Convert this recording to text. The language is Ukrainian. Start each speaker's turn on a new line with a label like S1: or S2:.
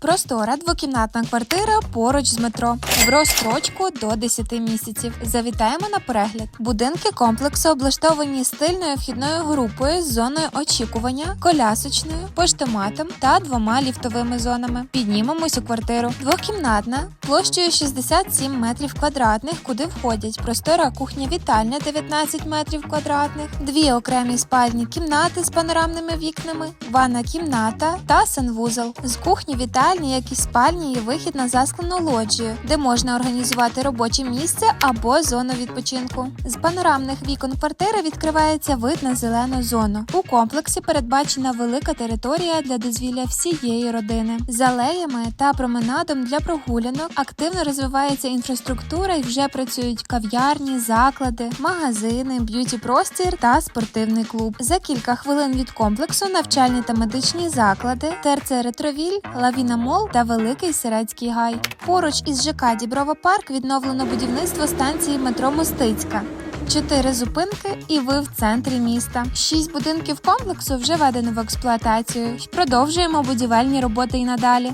S1: Простора двокімнатна квартира поруч з метро. В розстрочку до 10 місяців. Завітаємо на перегляд. Будинки комплексу облаштовані стильною вхідною групою з зоною очікування, колясочною, поштоматом та двома ліфтовими зонами. Піднімемось у квартиру. Двокімнатна площею 67 метрів квадратних, куди входять простора кухня-вітальня 19 метрів квадратних, дві окремі спальні кімнати з панорамними вікнами, ванна кімната та санвузол. З кухні вітальні, як і спальні, є вихід на засклену лоджію, де можна організувати робоче місце або зону відпочинку. З панорамних вікон квартири відкривається вид на зелену зону. У комплексі передбачена велика територія для дозвілля всієї родини. З алеями та променадом для прогулянок активно розвивається інфраструктура і вже працюють кав'ярні, заклади, магазини, б'юті-простір та спортивний клуб. За кілька хвилин від комплексу навчальні та медичні заклади, ТРЦ Ретровіль, Лавіна Мол та Великий Сирецький гай. Поруч із ЖК Діброва Парк відновлено будівництво станції метро Мостицька. Чотири зупинки, і ви в центрі міста. Шість будинків комплексу вже введено в експлуатацію. Продовжуємо будівельні роботи і надалі.